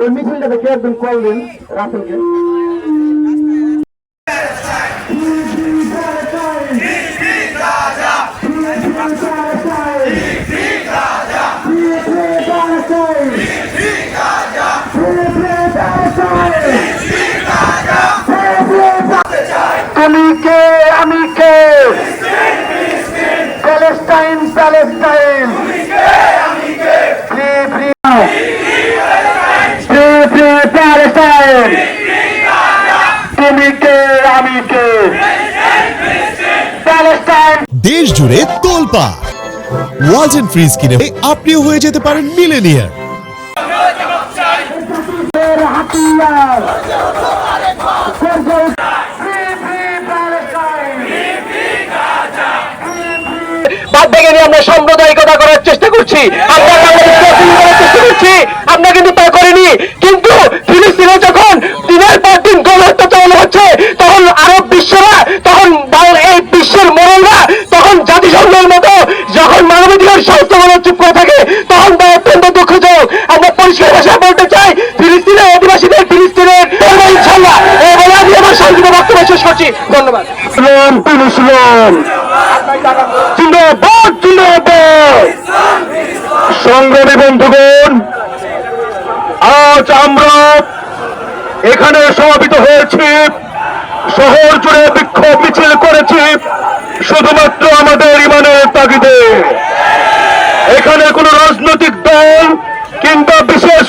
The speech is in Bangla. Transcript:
ওই মিছিলটা দেখে একজন কল দিন তুমি কে আমি কে Palestine Palestine free free free free Palestine তুমি কে আমি কে প্যালেস্টাইন দেশ জুড়ে তোলপা ওয়াজ এন্ড ফ্রিজ কিনে আপনিও হয়ে যেতে পারেন মিলেনিয়ার! বাদ থেকে আমরা সাম্প্রদায়িকতা করার চেষ্টা করছি। আমরা পরিষ্কার ভাষায় বলতে চাই, ফিলিস্তিনের অধিবাসীদের ফিলিস্তিনের ইনশাল্লাহ এই বলে আমি আমার সংক্ষিপ্ত বক্তব্য শেষ করছি। ধন্যবাদ। সংগ্রামী বন্ধুগণ, আজ আমরা এখানে সমাবেত হয়েছি। শহর জুড়ে বিক্ষোভ মিছিল করেছি, শুধুমাত্র আমাদের ইমানের তাগিদে। এখানে কোনো রাজনৈতিক দল